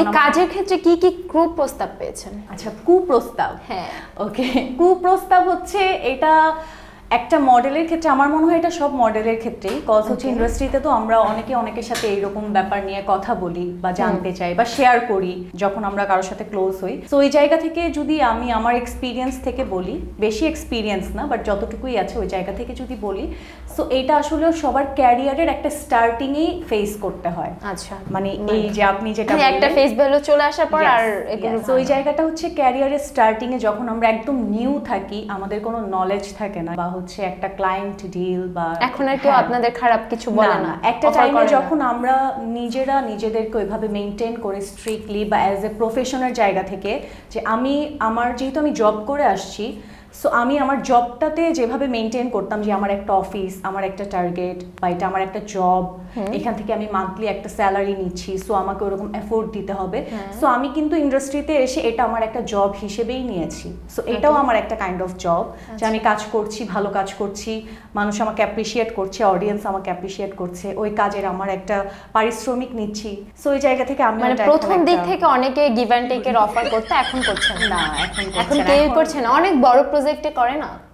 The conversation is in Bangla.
এই কাজের ক্ষেত্রে কি কি কুপ্রস্তাব প্রস্তাব পেয়েছেন? আচ্ছা কুপ্রস্তাব? হ্যাঁ। ওকে কুপ্রস্তাব হচ্ছে এটা একটা মডেলের ক্ষেত্রে আমার মনে হয় এটা সব মডেলের ক্ষেত্রেই। কজ হচ্ছে ইন্ডাস্ট্রিতে তো আমরা অনেকে অনেকের সাথে এইরকম ব্যাপার নিয়ে কথা বলি বা জানতে চাই বা শেয়ার করি যখন আমরা কারোর সাথে ক্লোজ হই। তো ওই জায়গা থেকে যদি আমি আমার এক্সপিরিয়েন্স থেকে বলি বেশি এক্সপিরিয়েন্স না বাট যতটুকুই আছে ওই জায়গা থেকে যদি বলি সো এটা আসলে সবার ক্যারিয়ারের একটা স্টার্টিংয়েই ফেস করতে হয়। আচ্ছা। মানে এই যে আপনি যেটা মানে একটা ফেস ভ্যালু চলে আসার পর আর তো ওই জায়গাটা হচ্ছে ক্যারিয়ারের স্টার্টিং এ যখন আমরা একদম নিউ থাকি আমাদের কোনো নলেজ থাকে না বা হচ্ছে একটা ক্লায়েন্ট ডিল বা এখন আর কেউ হ্যাঁ। আপনাদের খারাপ কিছু বলে না একটা টাইমে যখন আমরা নিজেরা নিজেদেরকে ওইভাবে মেনটেন করে স্ট্রিক্টলি বা অ্যাজ এ প্রফেশনাল জায়গা থেকে যে আমি আমার যেহেতু আমি জব করে আসছি সো আমি আমার জবটাতে যেভাবে মেনটেন করতাম যে আমার একটা অফিস আমার একটা টার্গেট বা এটা আমার একটা জব এখান থেকে আমি মান্থলি একটা স্যালারি নিচ্ছি সো আমাকে ওরকম এফোর্ট দিতে হবে। সো আমি কিন্তু ইন্ডাস্ট্রিতে এসে এটা আমার একটা জব হিসেবেই নিয়েছি। সো এটাও আমার একটা কাইন্ড অফ জব যে আমি কাজ করছি ভালো কাজ করছি মানুষ আমাকে অ্যাপ্রিসিয়েট করছে অডিয়েন্স আমাকে অ্যাপ্রিসিয়েট করছে ওই কাজের আমার একটা পারিশ্রমিক নিচ্ছি। সো ওই জায়গা থেকে আমি মানে প্রথম দিক থেকে অনেকে গিভ অ্যান্ড টেকের অফার করতে এখন করছে না। এখন এখন এখন- করছে না। অনেক বড় প্রজেক্টে করে না।